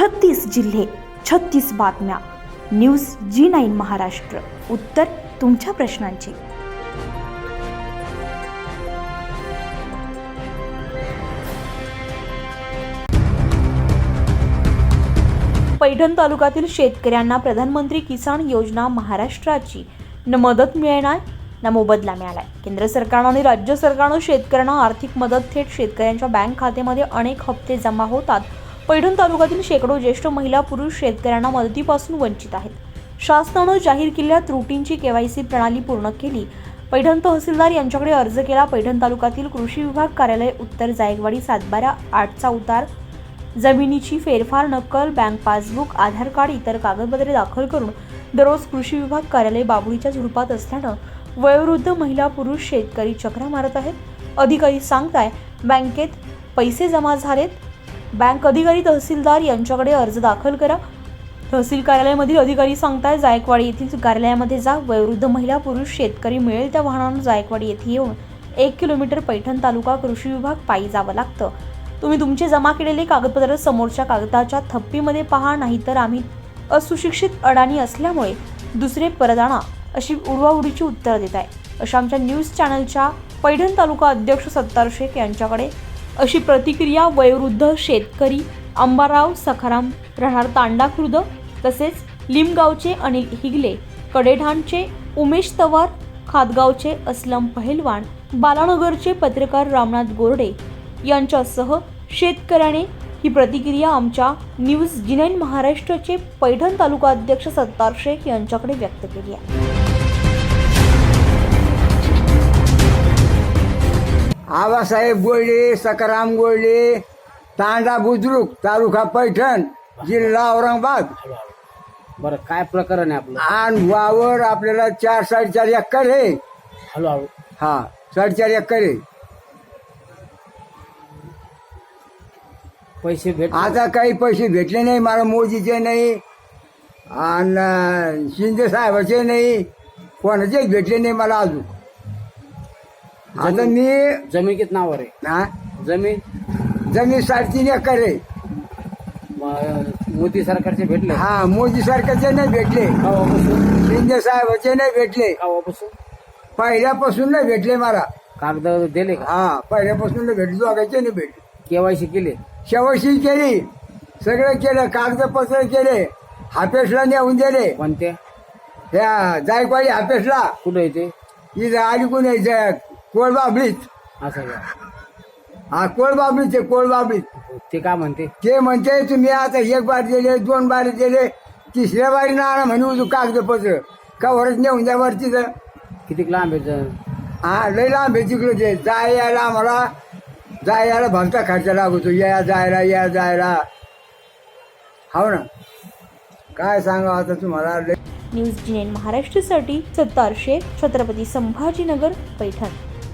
छत्तीस जिल्हे छत्तीस बातम्या. News Zee nine Maharashtra. उत्तर तुमच्या प्रश्नांची. पैठण तालुक्यातील शेतकऱ्यांना प्रधानमंत्री किसान योजना महाराष्ट्राची न मदत मिळणार? न मोबदला आहे केंद्र सरकारनं आणि राज्य सरकारनं शेतकऱ्यांना आर्थिक मदत थेट शेतकऱ्यांच्या बँक खात्यामध्ये अनेक हप्ते जमा होतात. पैठण तालुक्यातील शेकडो ज्येष्ठ महिला पुरुष शेतकऱ्यांना मदतीपासून वंचित आहेत. शासनानं जाहीर केलेल्या त्रुटींची केवायसी प्रणाली पूर्ण केली. पैठण तहसीलदार यांच्याकडे अर्ज केला. पैठण तालुक्यातील कृषी विभाग कार्यालय उत्तर जायकवाडी सातबारा आठचा उतार. जमिनीची फेरफार नक्कल बँक पासबुक आधार कार्ड इतर कागदपत्रे दाखल करून दररोज कृषी विभाग कार्यालय बाबुळीच्या झुडपात असल्यानं वयोवृद्ध महिला पुरुष शेतकरी चक्रा मारत आहेत. अधिकारी सांगताय बँकेत पैसे जमा झालेत बँक अधिकारी तहसीलदार यांच्याकडे अर्ज दाखल करा. तहसील कार्यालयामधील अधिकारी सांगताय जायकवाडी येथील कार्यालयामध्ये जा. वयोवृद्ध महिला पुरुष शेतकरी मिळेल त्या वाहनानं जायकवाडी येथे येऊन एक किलोमीटर पैठण तालुका कृषी विभाग पायी जावं लागतं. तुम्ही तुमचे जमा केलेले कागदपत्र समोरच्या कागदाच्या थप्पीमध्ये पहा नाहीतर आम्ही असुशिक्षित अडाणी असल्यामुळे दुसरे परदाणा अशी उडवाउडीची उत्तरं देत आहे अशा आमच्या न्यूज चॅनलच्या पैठण तालुका अध्यक्ष सत्तार शेख यांच्याकडे अशी प्रतिक्रिया वयोवृद्ध शेतकरी अंबाराव सखाराम राहणार तांडा खुर्द तसेच लिमगावचे अनिल हिगले कडेढाणचे उमेश तवार खादगावचे असलम पहेलवान बालानगरचे पत्रकार रामनाथ गोरडे यांच्यासह शेतकऱ्याने ही प्रतिक्रिया आमच्या न्यूज जिनाईन महाराष्ट्राचे पैठण तालुका अध्यक्ष सत्तार शेख यांच्याकडे व्यक्त केली आहे. आबासाहेब गोल्डे सकाराम गोल्डे तांडा बुद्रुक तालुका पैठण जिल्हा औरंगाबाद. बरं काय प्रकरण आहे आपलं? आणि वावर आपल्याला चार साडेचार एकर आहे. हळू हळू. हा साडेचार एकर आहे. पैसे भेट आता काही पैसे भेटले नाही मला मोदीचे नाही आणि शिंदे साहेबाचे नाही कोणाचेच भेटले नाही मला अजून. आता मी जमीन किती नावावर आहे. हा? जमीन जमीन साडेतीन एकर आहे. म- मोदी सरकारचे भेटले. हा मोदी सरकारचे नाही भेटले. कावापासून? शिंदे साहेबाचे नाही भेटले. कावापासून? पहिल्यापासून नाही भेटले मला. कागद दिले का? हा पहिल्यापासून नाही भेटले दोघांचे नाही भेटले. केवायसी केले. शेवशी केली. सगळं केलं कागदपत्र केले हापेसला नेऊन दिले. कोणते? त्या जायकवाडी हापेसला. कुठं येते इथं आली कोणी कोळबाबलीत असं का? हा कोळबाबलीच आहे कोळबाबलीत ते काय म्हणते? ते म्हणते तुम्ही आता एक बार दिले दोन बार दिले तिसऱ्या बारी ना आणा म्हणे उजू कागदपत्र का वरच नेऊन द्या वर तिथं किती लांब आहे ज- हा लय लांब आहे तिकडे ते. जाय यायला आम्हाला जाय यायला भलता खर्च लागतो. या जायला या जायला. हो ना? काय सांगा आता तुम्हाला? लय न्यूज जिनेन महाराष्ट्रासाठी सत्तार शेख छत्रपती संभाजीनगर पैठण.